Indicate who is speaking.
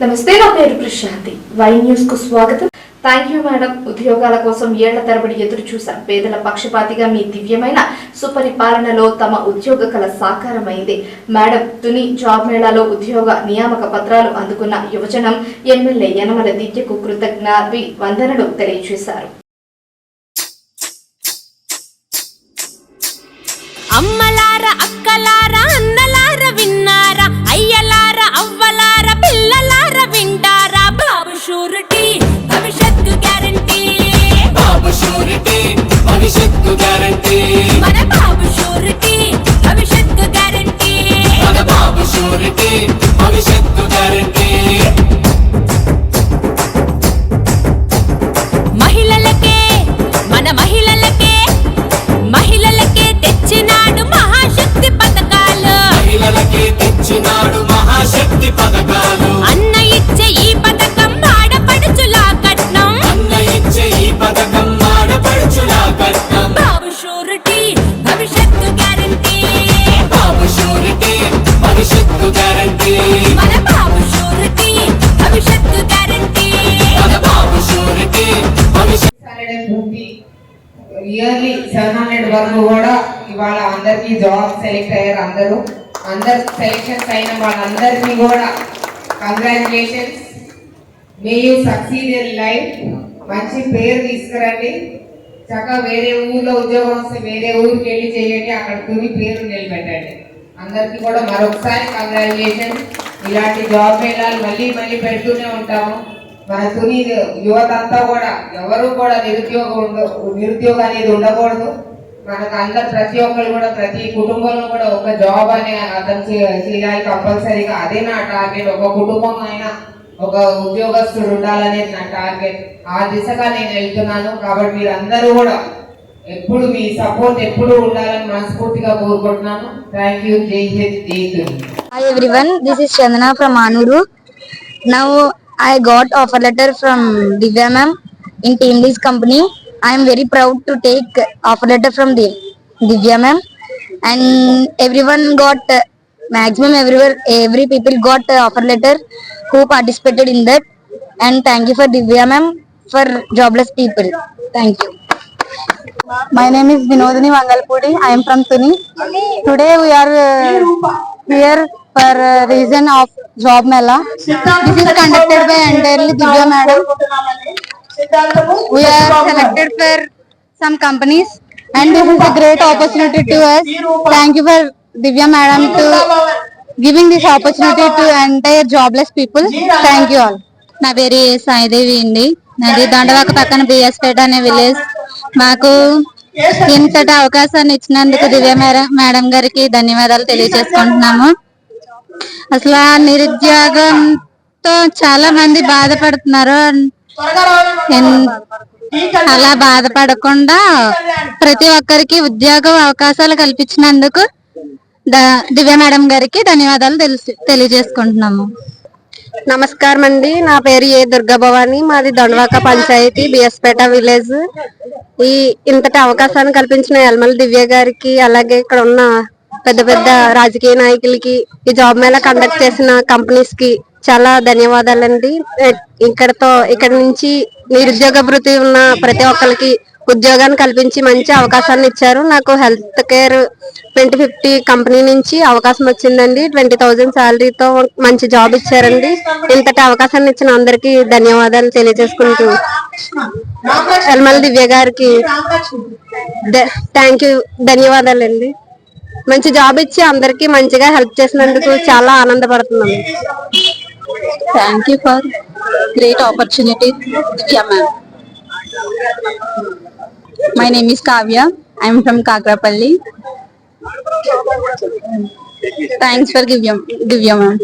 Speaker 1: నమస్తే నా పేరు ప్రశాంతి. వై న్యూస్కు స్వాగతం. థ్యాంక్ యూ మేడం ఉద్యోగాల కోసం ఏళ్ళ తరబడి ఎదురు చూశాం పేదల పక్షపాతిగా మీ దివ్యమైన సుపరిపాలనలో తమ ఉద్యోగ కళ సాకారమైంది. మేడం తుని జాబ్ మేళాలో ఉద్యోగ నియామక పత్రాలు అందుకున్న యువజనం ఎమ్మెల్యే యనమల దిత్యకు కృతజ్ఞాభి వందనలు తెలియజేశారు.
Speaker 2: ఇయర్లీ సెవెన్ హండ్రెడ్ వరకు కూడా ఇవాళ అందరికీ జాబ్ సెలెక్ట్ అయ్యారు అందరూ. అందరు సెలెక్షన్స్ అయిన వాళ్ళందరికీ కూడా congratulations. May you succeed in life. మంచి పేరు తీసుకురండి. చక్కగా వేరే ఊర్లో ఉద్యోగం వస్తే వేరే ఊరికి వెళ్ళి చేయండి. అక్కడ తుని పేరు నిలబెట్టండి. అందరికీ కూడా మరొకసారి కంగ్రాచులేషన్స్. ఇలాంటి జాబ్ వెళ్ళాలి మళ్ళీ మళ్ళీ పెడుతూనే ఉంటాము. మన తుని యువత అంతా కూడా ఎవరు కూడా నిరుద్యోగం ఉండదు నిరుద్యోగం అనేది ఉండకూడదు. మనకు అందరు ప్రతి ఒక్కరు కూడా ప్రతి కుటుంబంలో కూడా ఒక జాబ్ అనే అతను చేయాలి కంపల్సరీగా. అదే నా టార్గెట్. ఒక కుటుంబం అయినా ఒక ఉద్యోగస్తుడు ఉండాలనేది నా టార్గెట్. ఆ దిశగా నేను వెళ్తున్నాను. కాబట్టి మీరందరూ కూడా ఎప్పుడు మీ సపోర్ట్ ఎప్పుడు ఉండాలని మనస్ఫూర్తిగా కోరుకుంటున్నాను. Thank you. జై హింద్. జై Hind.
Speaker 3: Hi everyone, this is Chandana from Anuru. Now I got offer letter from Divya ma'am in Team Lease company. I am very proud to take offer letter from the Divya ma'am and everyone got uh, maximum everywhere every people got uh, offer letter who participated in that and thank you for Divya ma'am for jobless people. Thank you. My name is Vinodini Vangalpudi. I am from Tuni. Today we are uh, here for uh, reason of job mela this entirely Divya madam we are selected for companies and great opportunity to us thank you for madam to giving this opportunity to entire jobless people thank you all నా పేరు సాయిదేవి అండి. నాది దండవాక పక్కన బిఎస్పేట అనే village మాకు ఇంతటి అవకాశాన్ని ఇచ్చినందుకు దివ్య మేడం గారికి ధన్యవాదాలు తెలియజేసుకుంటున్నాము. అసలు ఆ నిరుద్యోగంతో చాలా మంది బాధపడుతున్నారు. అలా బాధపడకుండా ప్రతి ఒక్కరికి ఉద్యోగ అవకాశాలు కల్పించినందుకు దివ్య మేడం గారికి ధన్యవాదాలు తెలుసు తెలియజేసుకుంటున్నాము. నమస్కారం అండి. నా పేరు ఏ దుర్గా భవాని మాది దొండవాక పంచాయతీ బిఎస్పేట విలేజ్. ఈ ఇంతటి అవకాశాన్ని కల్పించిన యల్మల దివ్య గారికి అలాగే ఇక్కడ ఉన్న పెద్ద పెద్ద రాజకీయ నాయకులకి ఈ జాబ్ మేళ కండక్ట్ చేసిన కంపెనీస్కి చాలా ధన్యవాదాలండి. ఇక్కడతో ఇక్కడ నుంచి నిరుద్యోగ భృతి ఉన్న ప్రతి ఒక్కరికి ఉద్యోగాన్ని కల్పించి మంచి అవకాశాన్ని ఇచ్చారు. నాకు health care twenty fifty company నుంచి అవకాశం వచ్చిందండి. ట్వంటీ థౌజండ్ శాలరీతో మంచి జాబ్ ఇచ్చారండి. ఇంతటి అవకాశాన్ని ఇచ్చిన అందరికీ ధన్యవాదాలు తెలియజేసుకుంటూ. యల్మల దివ్య గారికి థ్యాంక్ యూ ధన్యవాదాలండి. మంచి జాబ్ ఇచ్చి అందరికి మంచిగా హెల్ప్ చేసినందుకు చాలా ఆనందపడుతున్నాం thank you for great opportunity ma'am my name is Kavya I'm from Kakrapalli thanks for Divya Divya ma'am